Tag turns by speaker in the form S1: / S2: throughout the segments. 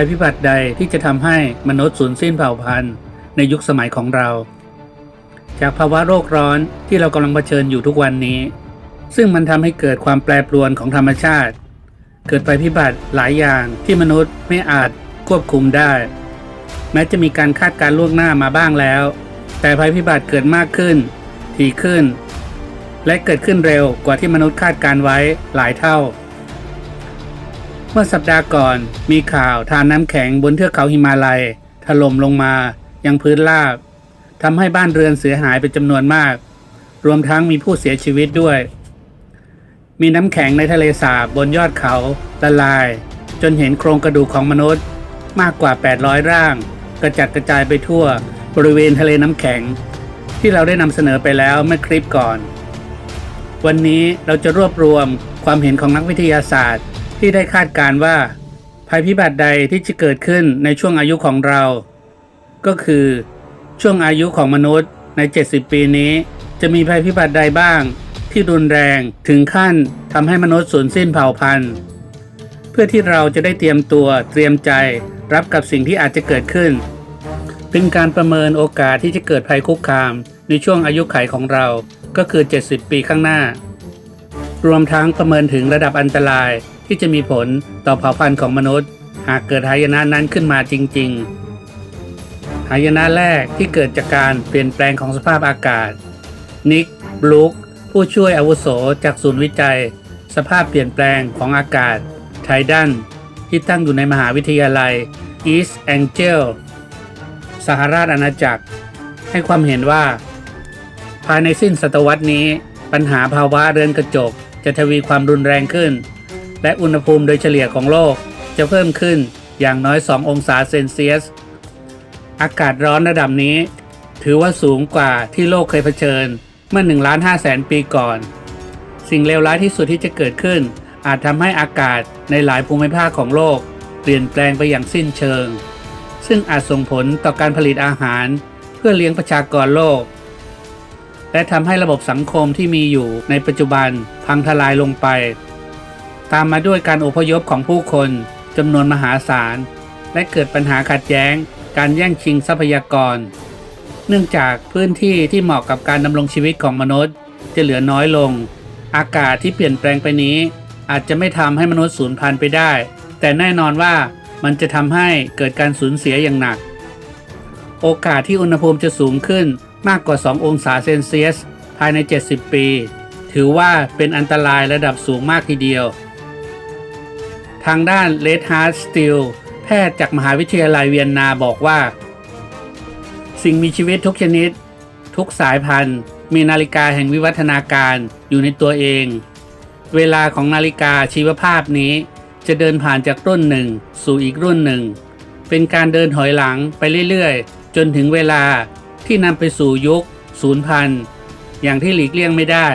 S1: ภัยพิบัติใดที่จะทำให้มนุษย์สูญสิ้นเผ่าพันธุ์ในยุคสมัยของเรา จากภาวะโรคร้อนที่เรากำลังเผชิญอยู่ทุกวันนี้ ซึ่งมันทำให้เกิดความแปรปรวนของธรรมชาติ เกิดภัยพิบัติหลายอย่างที่มนุษย์ไม่อาจควบคุมได้ แม้จะมีการคาดการล่วงหน้ามาบ้างแล้ว แต่ภัยพิบัติเกิดมากขึ้นถี่ขึ้น และเกิดขึ้นเร็วกว่าที่มนุษย์คาดการไว้หลายเท่า เมื่อสัปดาห์ก่อนมีข่าวทานน้ำแข็งบนเทือกเขาหิมาลัย ถล่มลงมายังพื้นราบทำให้บ้านเรือนเสียหายเป็นจำนวนมาก รวมทั้งมีผู้เสียชีวิตด้วย มีน้ำแข็งในทะเลสาบบนยอดเขาละลาย จนเห็นโครงกระดูกของมนุษย์มากกว่า 800 ร่าง กระจัดกระจายไปทั่วบริเวณทะเลน้ำแข็ง ที่เราได้นำเสนอไปแล้วเมื่อคลิปก่อน วันนี้เราจะรวบรวมความเห็นของนักวิทยาศาสตร์ ที่ได้คาดการ์ว่า ภัยพิบัติใดที่จะเกิดขึ้นในช่วงอายุของเรา ก็คือช่วงอายุของมนุษย์ใน 70 ปีนี้ จะมีภัยพิบัติใดบ้าง ที่รุนแรงถึงขั้นทำให้มนุษย์สูญสิ้นเผ่าพันธุ์ เพื่อที่เราจะได้เตรียมตัวเตรียมใจรับกับสิ่งที่อาจจะเกิดขึ้น เป็นการประเมินโอกาสที่จะเกิดภัยคุกคาม ในช่วงอายุขัยของเราก็คือ 70 ปีข้างหน้ารวมทั้งประเมินถึงระดับอันตราย ที่จะมีผลต่อเผ่าพันธุ์ของมนุษย์ หากเกิดหายนะนั้นขึ้นมาจริง ๆ หายนะแรกที่เกิดจากการเปลี่ยนแปลงของสภาพอากาศ นิกบลูคผู้ช่วยอาวุโสจากศูนย์วิจัย สภาพเปลี่ยนแปลงของอากาศไทดันที่ตั้งอยู่ในมหาวิทยาลัย East Angel สหราชอาณาจักร ให้ความเห็นว่า ภายในสิ้นศตวรรษนี้ ปัญหาภาวะเรือนกระจกจะทวีความรุนแรงขึ้น และอุณหภูมิโดยเฉลี่ยของโลกจะเพิ่มขึ้นอย่างน้อย 2 องศาเซนเซียส อากาศร้อนระดับนี้ ถือว่าสูงกว่าที่โลกเคยเผชิญเมื่อ1ล้าน5แสนปีก่อน สิ่งเลวร้ายที่สุดที่จะเกิดขึ้น อาจทำให้อากาศในหลายภูมิภาคของโลก เปลี่ยนแปลงไปอย่างสิ้นเชิง ซึ่งอาจส่งผลต่อการผลิตอาหาร เพื่อเลี้ยงประชากรโลก และทำให้ระบบสังคมที่มีอยู่ในปัจจุบันพังทลายลงไป ตามมาด้วยการอพยพของผู้คนจำนวนมหาศาล และเกิดปัญหาขัดแย้ง การแย่งชิงทรัพยากร เนื่องจากพื้นที่ที่เหมาะกับการดำรงชีวิตของมนุษย์ จะเหลือน้อยลง อากาศที่เปลี่ยนแปลงไปนี้ อาจจะไม่ทำให้มนุษย์สูญพันธุ์ไปได้ แต่แน่นอนว่ามันจะทำให้เกิดการสูญเสียอย่างหนัก โอกาสที่อุณหภูมิจะสูงขึ้นมากกว่า 2 องศาเซนเซียส ภายใน 70 ปี ถือว่าเป็นอันตรายระดับสูงมากทีเดียว ทางด้านเลดฮาร์ดสติลแพทย์จากมหาวิทยาลัยเวียนนาบอกว่า สิ่งมีชีวิตทุกชนิด ทุกสายพันธุ์ มีนาฬิกาแห่งวิวัฒนาการอยู่ในตัวเอง เวลาของนาฬิกาชีวภาพนี้จะเดินผ่านจากรุ่นหนึ่ง สู่อีกรุ่นหนึ่ง เป็นการเดินถอยหลังไปเรื่อยๆ จนถึงเวลาที่นำไปสู่ยุคศูนย์พันอย่างที่หลีกเลี่ยงไม่ได้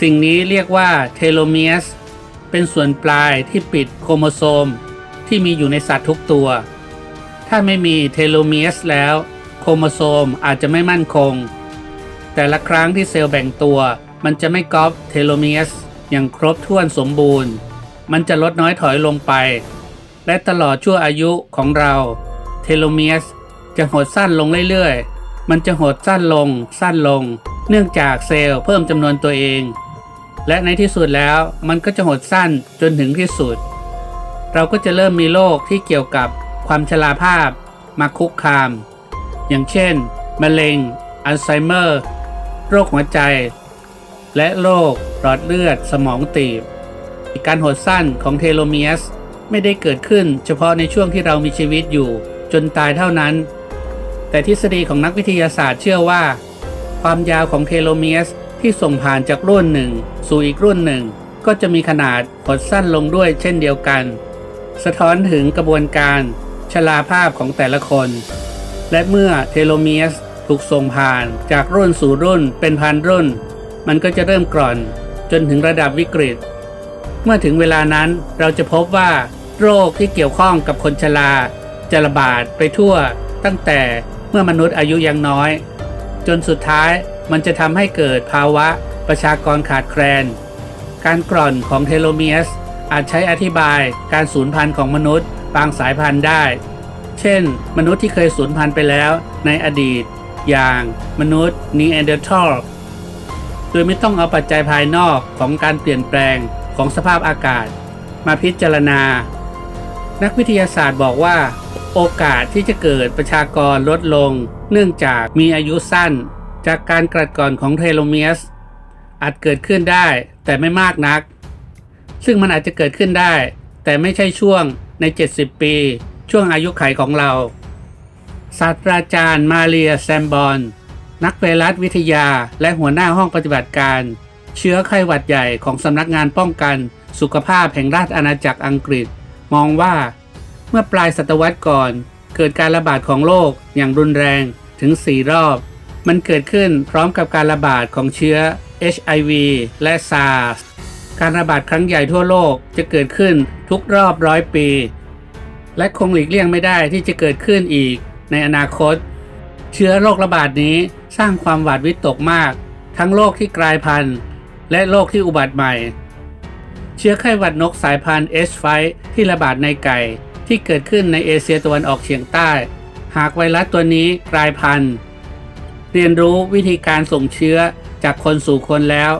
S1: สิ่งนี้เรียกว่าเทโลเมียส เป็นส่วนปลายที่ปิดโครโมโซมที่มีอยู่ในสัตว์ทุกตัว ถ้าไม่มีเทโลเมียสแล้ว โครโมโซมอาจจะไม่มั่นคง แต่ละครั้งที่เซลล์แบ่งตัว มันจะไม่ก๊อปเทโลเมียสอย่างครบถ้วนสมบูรณ์ มันจะลดน้อยถอยลงไป และตลอดชั่วอายุของเรา เทโลเมียสจะหดสั้นลงเรื่อยๆ มันจะหดสั้นลงสั้นลง เนื่องจากเซลล์เพิ่มจำนวนตัวเอง และในที่สุดแล้วมันก็จะหดสั้นจนถึงที่สุด เราก็จะเริ่มมีโรคที่เกี่ยวกับความชราภาพ มาคุกคาม อย่างเช่น มะเร็ง อัลไซเมอร์ โรคหัวใจ และโรคหลอดเลือดสมองตีบ การหดสั้นของเทโลเมียสไม่ได้เกิดขึ้นเฉพาะในช่วงที่เรามีชีวิตอยู่จนตายเท่านั้น แต่ทฤษฎีของนักวิทยาศาสตร์เชื่อว่า ความยาวของเทโลเมียส ที่ส่งผ่านจากรุ่นหนึ่ง สู่อีกรุ่นหนึ่ง ก็จะมีขนาดหดสั้นลงด้วยเช่นเดียวกัน สะท้อนถึงกระบวนการชราภาพของแต่ละคน และเมื่อเทโลเมียสถูกส่งผ่านจากรุ่นสู่รุ่นเป็นพันรุ่น มันก็จะเริ่มกร่อน จนถึงระดับวิกฤต เมื่อถึงเวลานั้นเราจะพบว่าโรคที่เกี่ยวข้องกับคนชราจะระบาดไปทั่ว ตั้งแต่เมื่อมนุษย์อายุยังน้อย จนสุดท้าย มันจะทำให้เกิดภาวะประชากรขาดแคลน การกร่อนของเทโลเมียส อาจใช้อธิบายการสูญพันธุ์ของมนุษย์บางสายพันธุ์ได้ เช่น มนุษย์ที่เคยสูญพันธุ์ไปแล้วในอดีต อย่างมนุษย์นีแอนเดอร์ทัลโดยไม่ต้องเอาปัจจัยภายนอกของการเปลี่ยนแปลงของสภาพอากาศ มาพิจารณา นักวิทยาศาสตร์บอกว่า โอกาสที่จะเกิดประชากรลดลง เนื่องจากมีอายุสั้น จากการกรัดกร่อนของเทโลเมียสอาจเกิดขึ้นได้แต่ไม่มากนัก ซึ่งมันอาจจะเกิดขึ้นได้ แต่ไม่ใช่ช่วงใน 70 ปี ช่วงอายุไขของเรา ศาสตราจารย์มาเรียแซมบอน นักไวรัสวิทยาและหัวหน้าห้องปฏิบัติการ เชื้อไข้หวัดใหญ่ของสำนักงานป้องกันสุขภาพแห่งราชอาณาจักรอังกฤษ มองว่า เมื่อปลายศตวรรษก่อน เกิดการระบาดของโรคอย่างรุนแรงถึง 4 รอบ มันเกิดขึ้นพร้อมกับการระบาดของเชื้อ HIV และ SARS การระบาดครั้งใหญ่ทั่วโลกจะเกิดขึ้นทุกรอบร้อยปี และคงหลีกเลี่ยงไม่ได้ที่จะเกิดขึ้นอีกในอนาคต เชื้อโรคระบาดนี้สร้างความหวาดวิตกมาก ทั้งโรคที่กลายพันธุ์ และโรคที่อุบัติใหม่ เชื้อไข้หวัดนกสายพันธุ์ H5 ที่ระบาดในไก่ที่เกิดขึ้นในเอเชียตะวันออกเฉียงใต้ หากไวรัสตัวนี้กลายพันธุ์ เรียนรู้วิธีการส่งเชื้อจากคนสู่คนแล้ว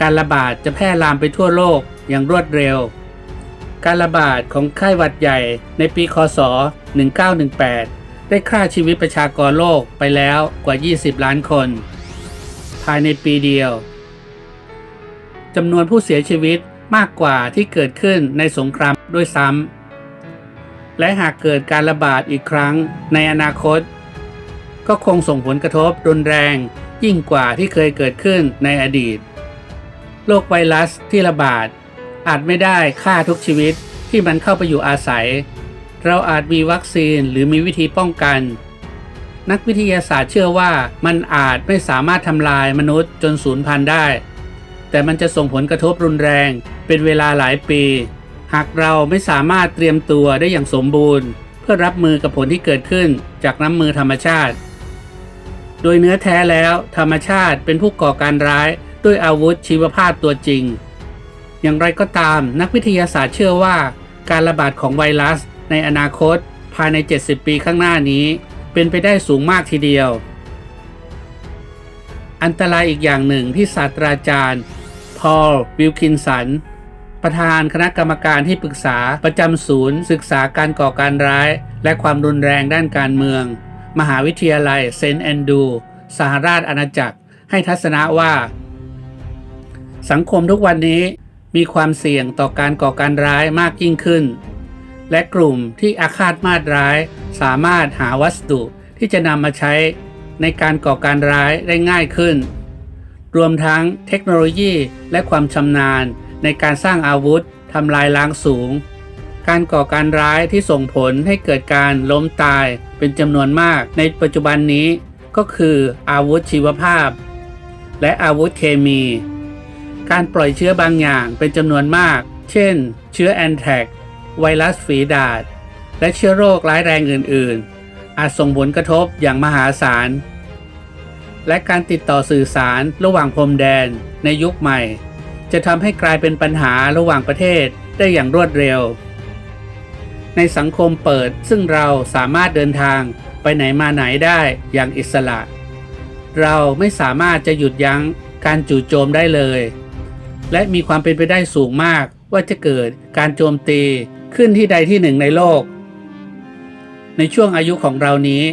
S1: การระบาดจะแพร่ลามไปทั่วโลกอย่างรวดเร็ว การระบาดของไข้หวัดใหญ่ในปีคศ 1918 ได้ฆ่าชีวิตประชากรโลกไปแล้วกว่า 20 ล้านคน ภายในปีเดียวจำนวนผู้เสียชีวิตมากกว่าที่เกิดขึ้นในสงครามด้วยซ้ำและหากเกิดการระบาดอีกครั้งในอนาคต ก็คงส่งผลกระทบรุนแรง ยิ่งกว่าที่เคยเกิดขึ้นในอดีต โรคไวรัสที่ระบาด อาจไม่ได้ฆ่าทุกชีวิตที่มันเข้าไปอยู่อาศัย เราอาจมีวัคซีนหรือมีวิธีป้องกัน นักวิทยาศาสตร์เชื่อว่ามันอาจไม่สามารถทำลายมนุษย์จนสูญพันธุ์ได้ แต่มันจะส่งผลกระทบรุนแรงเป็นเวลาหลายปี หากเราไม่สามารถเตรียมตัวได้อย่างสมบูรณ์ เพื่อรับมือกับผลที่เกิดขึ้นจากน้ำมือธรรมชาติ โดยเนื้อแท้แล้วธรรมชาติเป็นผู้ก่อการร้ายด้วยอาวุธชีวภาพตัวจริง อย่างไรก็ตามนักวิทยาศาสตร์เชื่อว่า การระบาดของไวรัส ในอนาคต ภายใน 70 ปีข้างหน้านี้ เป็นไปได้สูงมากทีเดียว อันตรายอีกอย่างหนึ่งที่ศาสตราจารย์ พอล วิลคินสัน ประธานคณะกรรมการที่ปรึกษาประจำศูนย์ ศึกษาการก่อการร้าย และความรุนแรงด้านการเมือง มหาวิทยาลัยเซนต์แอนดูสหราชอาณาจักรให้ทัศนะว่า สังคมทุกวันนี้มีความเสี่ยงต่อการก่อการร้ายมากยิ่งขึ้น และกลุ่มที่อาฆาตมาตร้าย สามารถหาวัสดุที่จะนำมาใช้ในการก่อการร้ายได้ง่ายขึ้น รวมทั้งเทคโนโลยีและความชำนาญในการสร้างอาวุธทำลายล้างสูง การก่อการร้ายที่ส่งผลให้เกิดการล้มตายเป็นจำนวนมากในปัจจุบันนี้ก็คืออาวุธชีวภาพ และอาวุธเคมี การปล่อยเชื้อบางอย่างเป็นจำนวนมาก เช่น เชื้อแอนแทกไวรัสฝีดาษ และเชื้อโรคร้ายแรงอื่น ๆ อาจส่งผลกระทบอย่างมหาศาล และการติดต่อสื่อสารระหว่างพรมแดนในยุคใหม่ จะทำให้กลายเป็นปัญหาระหว่างประเทศได้อย่างรวดเร็ว ในสังคมเปิดซึ่งเราสามารถเดินทางไปไหนมาไหนได้อย่างอิสระ เราไม่สามารถจะหยุดยั้งการจู่โจมได้เลย และมีความเป็นไปได้สูงมากว่าจะเกิดการโจมตีขึ้นที่ใดที่หนึ่งในโลก ในช่วงอายุของเรานี้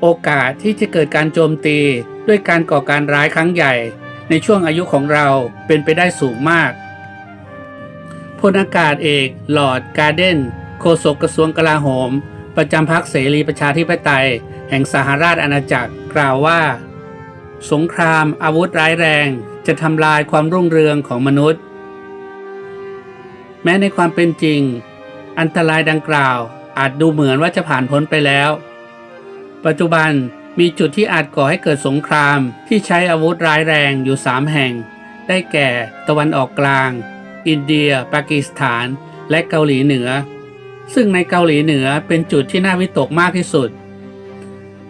S1: โอกาสที่จะเกิดการโจมตีด้วยการก่อการร้ายครั้งใหญ่ ในช่วงอายุของเราเป็นไปได้สูงมากพลอากาศเอกลอร์ดการ์เดน ฆษกกระทรวงกลาโหม ประจำพรรคเสรีประชาธิปไตย แห่งสหราชอาณาจักรกล่าวว่า สงครามอาวุธร้ายแรง จะทำลายความรุ่งเรืองของมนุษย์ แม้ในความเป็นจริง อันตรายดังกล่าวอาจดูเหมือนว่าจะผ่านพ้นไปแล้ว ปัจจุบันมีจุดที่อาจก่อให้เกิดสงครามที่ใช้อาวุธร้ายแรงอยู่ 3 แห่ง ได้แก่ตะวันออกกลาง อินเดีย ปากีสถาน และเกาหลีเหนือ ซึ่งในเกาหลีเหนือเป็นจุดที่น่าวิตกมากที่สุด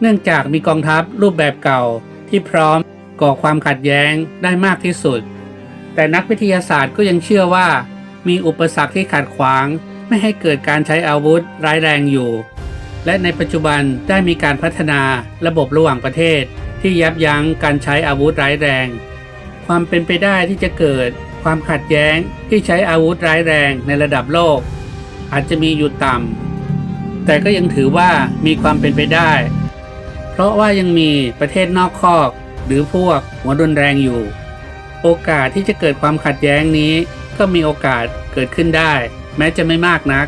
S1: เนื่องจากมีกองทัพรูปแบบเก่าที่พร้อมก่อความขัดแย้งได้มากที่สุด แต่นักวิทยาศาสตร์ก็ยังเชื่อว่า มีอุปสรรคที่ขัดขวางไม่ให้เกิดการใช้อาวุธร้ายแรงอยู่ และในปัจจุบันได้มีการพัฒนาระบบระหว่างประเทศ ที่ยับยั้งการใช้อาวุธร้ายแรง ความเป็นไปได้ที่จะเกิดความขัดแย้งที่ใช้อาวุธร้ายแรงในระดับโลก อาจจะมีอยู่ต่ำแต่ก็ยังถือว่ามีความเป็นไปได้ เพราะว่ายังมีประเทศนอกคอก หรือพวกหัวรุนแรงอยู่ โอกาสที่จะเกิดความขัดแย้งนี้ ก็มีโอกาสเกิดขึ้นได้ แม้จะไม่มากนัก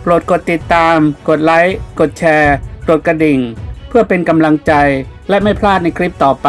S1: โปรดกดติดตาม กดไลค์ กดแชร์ กดกระดิ่ง เพื่อเป็นกำลังใจและไม่พลาดในคลิปต่อไป